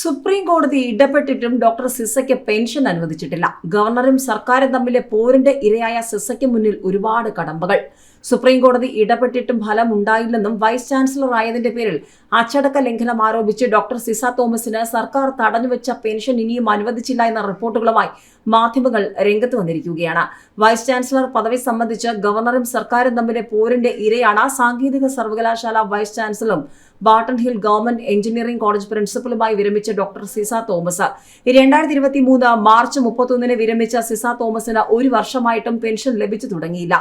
Supreme കോടതി ഇടപെട്ടിട്ടും doctor സിസയ്ക്ക് pension അനുവദിച്ചിട്ടില്ല. ഗവർണറും സർക്കാരും തമ്മിലെ പോരിന്റെ ഇരയായ സിസയ്ക്ക് മുന്നിൽ ഒരുപാട് കടമ്പകൾ. സുപ്രീം കോടതി ഇടപെട്ടിട്ടും ഫലം ഉണ്ടായില്ലെന്നും വൈസ് ചാൻസലർ ആയതിന്റെ പേരിൽ അച്ചടക്ക ലംഘനം ആരോപിച്ച് ഡോക്ടർ സിസ തോമസിന് സർക്കാർ തടഞ്ഞുവെച്ച പെൻഷൻ ഇനിയും അനുവദിച്ചില്ല എന്ന റിപ്പോർട്ടുകളുമായി മാധ്യമങ്ങൾ രംഗത്ത് വന്നിരിക്കുകയാണ്. വൈസ് ചാൻസലർ പദവി സംബന്ധിച്ച് ഗവർണറും സർക്കാരും തമ്മിലെ പോരിന്റെ ഇരയാണ് സാങ്കേതിക സർവകലാശാല vice ചാൻസലറും Barton Hill government engineering college പ്രിൻസിപ്പലുമായി വിരമിച്ച ഡോക്ടർ സിസ തോമസ് രണ്ടായിരത്തി ഇരുപത്തി മൂന്ന് മാർച്ച് മുപ്പത്തൊന്നിന് വിരമിച്ച സിസ തോമസിന് ഒരു വർഷമായിട്ടും പെൻഷൻ ലഭിച്ചു തുടങ്ങിയില്ല.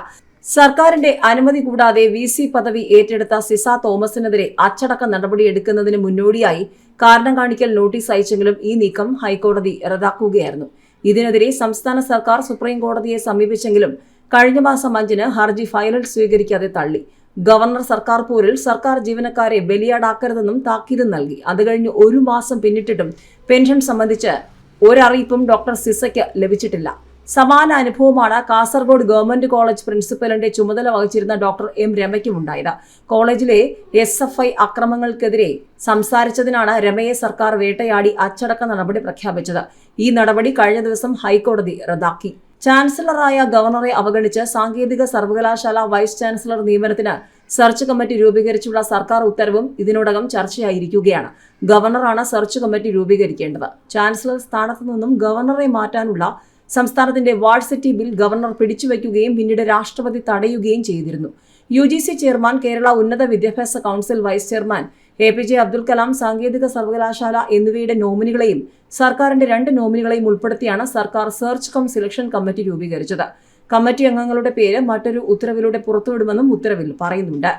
സർക്കാരിന്റെ അനുമതി കൂടാതെ വി സി പദവി ഏറ്റെടുത്ത സിസ തോമസിനെതിരെ അച്ചടക്ക നടപടിയെടുക്കുന്നതിന് മുന്നോടിയായി കാരണം കാണിക്കൽ നോട്ടീസ് അയച്ചെങ്കിലും ഈ നീക്കം ഹൈക്കോടതി റദ്ദാക്കുകയായിരുന്നു. ഇതിനെതിരെ സംസ്ഥാന സർക്കാർ സുപ്രീം കോടതിയെ സമീപിച്ചെങ്കിലും കഴിഞ്ഞ മാസം അഞ്ചിന് ഹർജി ഫയലിൽ സ്വീകരിക്കാതെ തള്ളി. ഗവർണർ സർക്കാർപൂരിൽ സർക്കാർ ജീവനക്കാരെ ബലിയാടാക്കരുതെന്നും താക്കീത് നൽകി. അത് കഴിഞ്ഞ് ഒരു മാസം പിന്നിട്ടിട്ടും പെൻഷൻ സംബന്ധിച്ച് ഒരറിയിപ്പും ഡോക്ടർ സിസയ്ക്ക് ലഭിച്ചിട്ടില്ല. സമാന അനുഭവമാണ് കാസർഗോഡ് ഗവൺമെന്റ് കോളേജ് പ്രിൻസിപ്പലിന്റെ ചുമതല വഹിച്ചിരുന്ന ഡോക്ടർ എം രമയ്ക്കും ഉണ്ടായത്. കോളേജിലെ എസ് എഫ് ഐ അക്രമങ്ങൾക്കെതിരെ സംസാരിച്ചതിനാണ് രമയെ സർക്കാർ വേട്ടയാടി അച്ചടക്ക നടപടി പ്രഖ്യാപിച്ചത്. ഈ നടപടി കഴിഞ്ഞ ദിവസം ഹൈക്കോടതി റദ്ദാക്കി. ചാൻസലറായ ഗവർണറെ അവഗണിച്ച് സാങ്കേതിക സർവകലാശാല വൈസ് ചാൻസലർ നിയമനത്തിന് സെർച്ച് കമ്മിറ്റി രൂപീകരിച്ചുള്ള സർക്കാർ ഉത്തരവും ഇതിനോടകം ചർച്ചയായിരിക്കുകയാണ്. ഗവർണറാണ് സെർച്ച് കമ്മിറ്റി രൂപീകരിക്കേണ്ടത്. ചാൻസലർ സ്ഥാനത്തു നിന്നും ഗവർണറെ മാറ്റാനുള്ള സംസ്ഥാനത്തിന്റെ വാഴ്സിറ്റി ബിൽ ഗവർണർ പിടിച്ചുവെക്കുകയും പിന്നീട് രാഷ്ട്രപതി തടയുകയും ചെയ്തിരുന്നു. U G C chairman Kerala ഉന്നത വിദ്യാഭ്യാസ council vice chairman A P J Abdul Kalam സാങ്കേതിക സർവകലാശാല എന്നിവയുടെ നോമിനികളെയും സർക്കാരിന്റെ രണ്ട് നോമിനികളെയും ഉൾപ്പെടുത്തിയാണ് സർക്കാർ സെർച്ച് കം സെലക്ഷൻ കമ്മിറ്റി രൂപീകരിച്ചത്. കമ്മിറ്റി അംഗങ്ങളുടെ പേര് മറ്റൊരു ഉത്തരവിലൂടെ പുറത്തുവിടുമെന്നും ഉത്തരവിൽ പറയുന്നുണ്ട്.